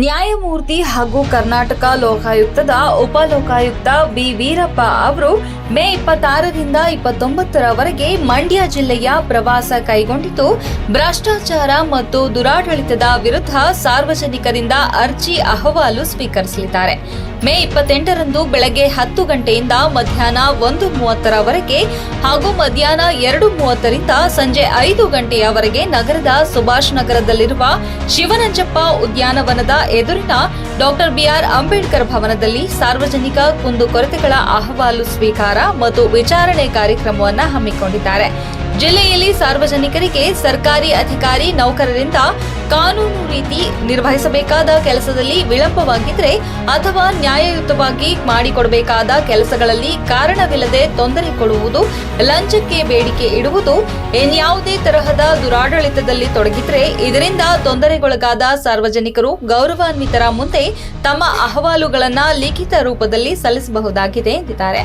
ನ್ಯಾಯಮೂರ್ತಿ ಹಾಗೂ ಕರ್ನಾಟಕ ಲೋಕಾಯುಕ್ತದ ಉಪಲೋಕಾಯುಕ್ತ ಬಿ. ವೀರಪ್ಪ ಅವರು ಮೇ ಇಪ್ಪತ್ತಾರರಿಂದ ಇಪ್ಪತ್ತೊಂಬತ್ತರವರೆಗೆ ಮಂಡ್ಯ ಜಿಲ್ಲೆಯ ಪ್ರವಾಸ ಕೈಗೊಂಡಿದ್ದು, ಭ್ರಷ್ಟಾಚಾರ ಮತ್ತು ದುರಾಡಳಿತದ ವಿರುದ್ಧ ಸಾರ್ವಜನಿಕರಿಂದ ಅರ್ಜಿ ಅಹವಾಲು ಸ್ವೀಕರಿಸಲಿದ್ದಾರೆ. ಮೇ ಇಪ್ಪತ್ತೆಂಟರಂದು ಬೆಳಗ್ಗೆ ಹತ್ತು ಗಂಟೆಯಿಂದ ಮಧ್ಯಾಹ್ನ ಒಂದು ಮೂವತ್ತರವರೆಗೆ ಹಾಗೂ ಮಧ್ಯಾಹ್ನ ಎರಡು ಮೂವತ್ತರಿಂದ ಸಂಜೆ ಐದು ಗಂಟೆಯವರೆಗೆ ನಗರದ ಸುಭಾಷ್ ನಗರದಲ್ಲಿರುವ ಶಿವನಂಜಪ್ಪ ಉದ್ಯಾನವನದ ಎದುರಿನ ಡಾಕ್ಟರ್ ಬಿಆರ್ ಅಂಬೇಡ್ಕರ್ ಭವನದಲ್ಲಿ ಸಾರ್ವಜನಿಕ ಕುಂದುಕೊರತೆಗಳ ಅಹವಾಲು ಸ್ವೀಕಾರ ಮತ್ತು ವಿಚಾರಣೆ ಕಾರ್ಯಕ್ರಮವನ್ನು ಹಮ್ಮಿಕೊಂಡಿದ್ದಾರೆ. ಜಿಲ್ಲೆಯಲ್ಲಿ ಸಾರ್ವಜನಿಕರಿಗೆ ಸರ್ಕಾರಿ ಅಧಿಕಾರಿ ನೌಕರರಿಂದ ಕಾನೂನು ರೀತಿ ನಿರ್ವಹಿಸಬೇಕಾದ ಕೆಲಸದಲ್ಲಿ ವಿಳಂಬವಾಗಿದ್ರೆ ಅಥವಾ ನ್ಯಾಯಯುತವಾಗಿ ಮಾಡಿಕೊಡಬೇಕಾದ ಕೆಲಸಗಳಲ್ಲಿ ಕಾರಣವಿಲ್ಲದೆ ತೊಂದರೆ ಕೊಡುವುದು, ಲಂಚಕ್ಕೆ ಬೇಡಿಕೆ ಇಡುವುದು, ಇನ್ಯಾವುದೇ ತರಹದ ದುರಾಡಳಿತದಲ್ಲಿ ತೊಡಗಿದ್ರೆ ಇದರಿಂದ ತೊಂದರೆಗೊಳಗಾದ ಸಾರ್ವಜನಿಕರು ಗೌರವಾನ್ವಿತರ ಮುಂದೆ ತಮ್ಮ ಅಹವಾಲುಗಳನ್ನು ಲಿಖಿತ ರೂಪದಲ್ಲಿ ಸಲ್ಲಿಸಬಹುದಾಗಿದೆ, ಎಂದಿದ್ದಾರೆ.